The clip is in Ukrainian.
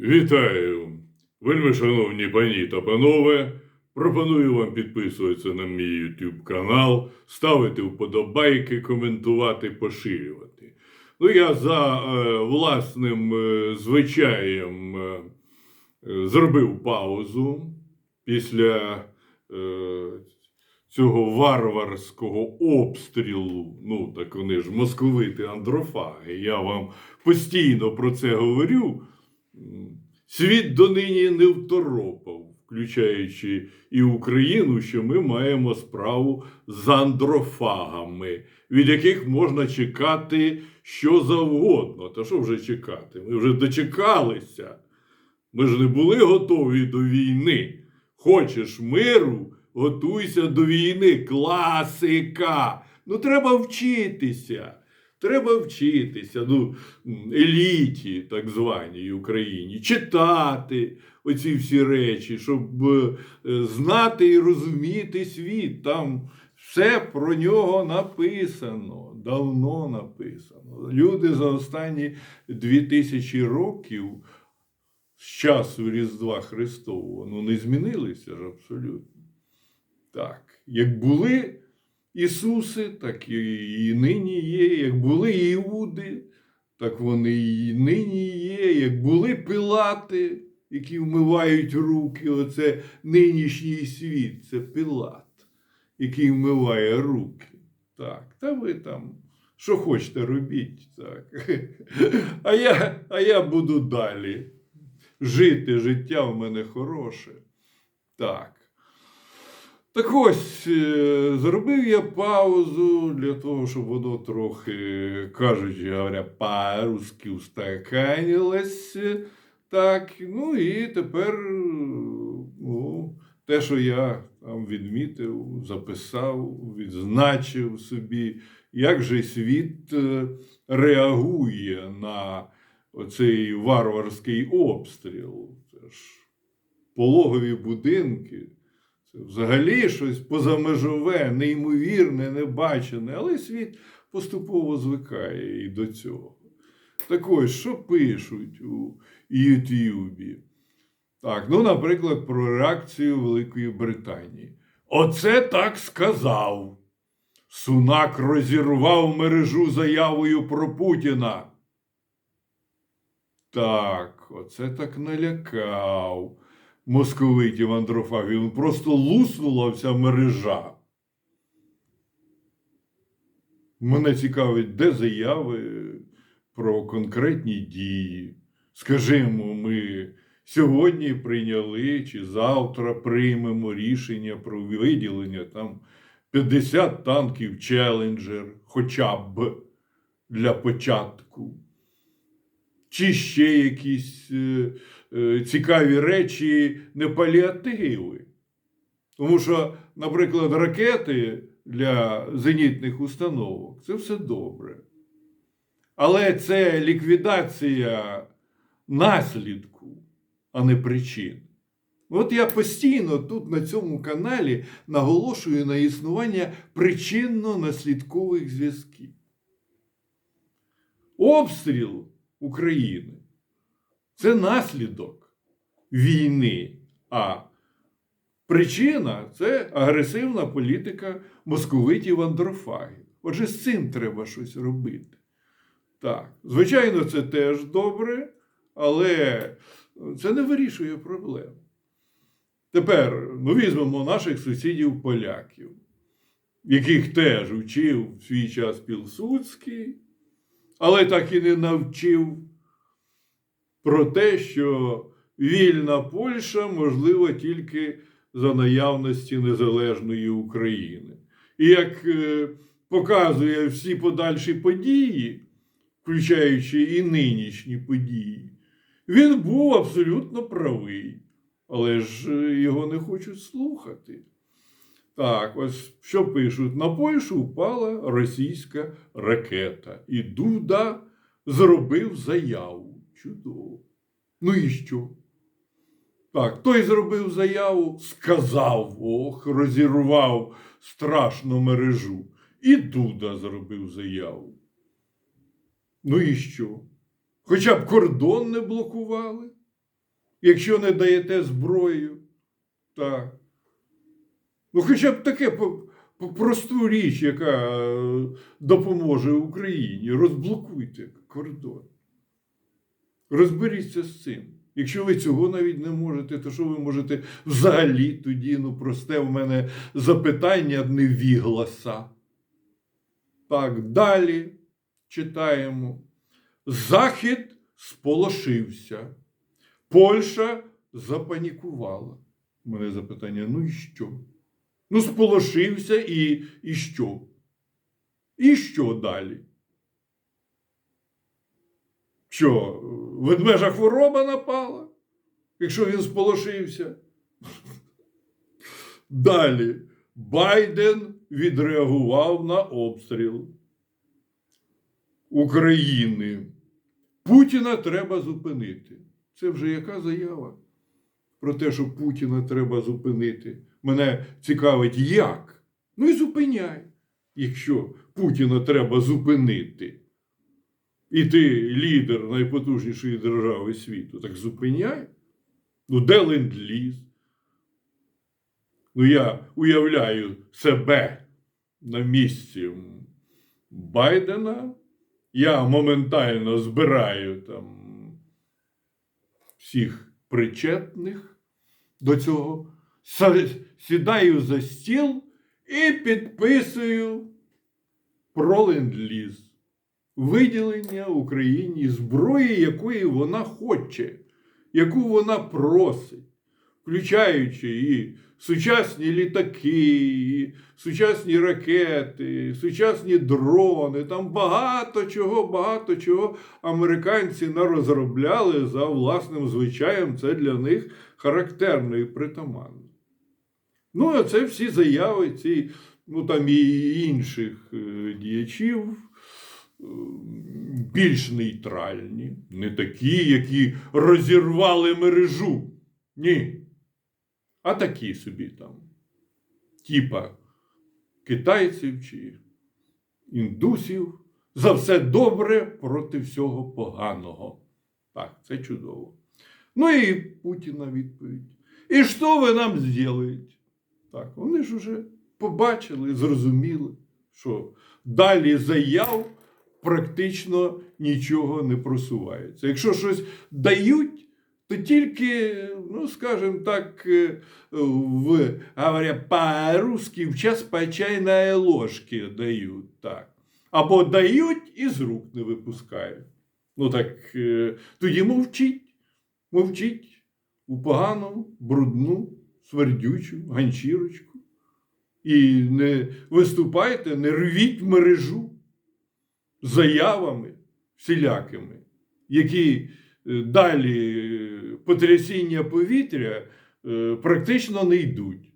Вітаю, вельми шановні пані та панове. Пропоную вам підписуватися на мій YouTube канал, ставити вподобайки, коментувати, поширювати. Ну, я за е, власним е, звичаєм е, зробив паузу після е, цього варварського обстрілу. Ну, так вони ж московити андрофаги. Я вам постійно про це говорю. Світ донині не второпав, включаючи і Україну, що ми маємо справу з андрофагами, від яких можна чекати що завгодно. Та що вже чекати? Ми вже дочекалися. Ми ж не були готові до війни. Хочеш миру, готуйся до війни. Класика. Ну, треба вчитися. Треба вчитися, ну, еліті, так званій Україні, читати оці всі речі, щоб е, знати і розуміти світ. Там все про нього написано, давно написано. Люди за останні дві тисячі років з часу Різдва Христового ну, не змінилися ж абсолютно. Так, як були Ісуси, так і, нині є, як були Іуди, так вони і нині є, як були Пилати, які вмивають руки, оце нинішній світ, це Пилат, який вмиває руки. Так, та ви там. Що хочете, робіть. Так. А я, а я буду далі. Жити життя в мене хороше. Так. Так ось, е, зробив я паузу для того, щоб воно трохи, кажучи, говоря, по-русски устаканилось. Так, ну і тепер ну, те, що я там відмітив, записав, відзначив собі, як же світ е, реагує на оцей варварський обстріл. Це ж пологові будинки. Це взагалі щось позамежове, неймовірне, небачене, але світ поступово звикає і до цього. Так ось, що пишуть у Ютубі? Так, ну, наприклад, про реакцію Великої Британії. Оце так сказав. Сунак розірвав мережу заявою про Путіна. Так, оце так налякав московитів андрофагів. Просто луснула вся мережа. Мене цікавить, де заяви про конкретні дії. Скажімо, ми сьогодні прийняли чи завтра приймемо рішення про виділення там 50 танків Челенджер, хоча б для початку. Чи ще якісь е, цікаві речі, не паліативи. Тому що, наприклад, ракети для зенітних установок це все добре. Але це ліквідація наслідку, а не причин. От я постійно тут на цьому каналі наголошую на існування причинно-наслідкових зв'язків. Обстріл України це наслідок війни, а причина це агресивна політика московитів андрофагів. Отже, з цим треба щось робити. Так, звичайно, це теж добре, але це не вирішує проблем. Тепер ну, візьмемо наших сусідів поляків, яких теж вчив в свій час Пілсудський, але так і не навчив про те, що вільна Польща можлива тільки за наявності незалежної України. І як е, показує всі подальші події, включаючи і нинішні події, він був абсолютно правий, але ж е, його не хочуть слухати. Так, ось що пишуть: на Польщу впала російська ракета, і Дуда зробив заяву. Чудово. Ну і що? Так, той зробив заяву, сказав, ох, розірвав страшну мережу. І Дуда зробив заяву. Ну і що? Хоча б кордон не блокували. якщо не даєте зброю. Так. Ну, хоча б таке просту річ, яка е, допоможе Україні. Розблокуйте кордон. Розберіться з цим. Якщо ви цього навіть не можете, то що ви можете взагалі тоді? Ну, просте в мене запитання невігласа. Так, далі читаємо. Захід сполошився. Польща запанікувала. У мене запитання: ну і що? Ну, сполошився і, і що? І що далі? Що, ведмежа хвороба напала, якщо він сполошився? Далі. Байден відреагував на обстріл України. Путіна треба зупинити. Це вже яка заява про те, що Путіна треба зупинити. Мене цікавить, як? Ну і зупиняй, якщо Путіна треба зупинити. І ти лідер найпотужнішої держави світу, так зупиняй. Ну, де ленд-ліз? Ну, я уявляю себе на місці Байдена. Я моментально збираю там всіх причетних до цього, сідаю за стіл і підписую про ленд-ліз. Виділення Україні зброї, якої вона хоче, яку вона просить, включаючи і сучасні літаки, і сучасні ракети, сучасні дрони, там багато чого, багато чого американці нарозробляли за власним звичаєм. Це для них характерно і притаманно. Ну, а це всі заяви, ці, ну там і інших е, діячів. Більш нейтральні, не такі, які розірвали мережу. Ні. А такі собі там. Типа китайців чи індусів. За все добре проти всього поганого. Так, це чудово. Ну і Путіна відповідь. І що ви нам зробите? Так, вони ж уже побачили, зрозуміли, що далі заяв практично нічого не просувається. Якщо щось дають, то тільки, ну, скажімо так, е, в, говоря по-русски, в час по чайної ложки дають. Так. Або дають і з рук не випускають. Ну так е, тоді мовчіть, мовчіть у погану, брудну, свердючу ганчірочку. І не виступайте, не рвіть мережу заявами всілякими, які е, далі е, потрясіння повітря е, практично не йдуть.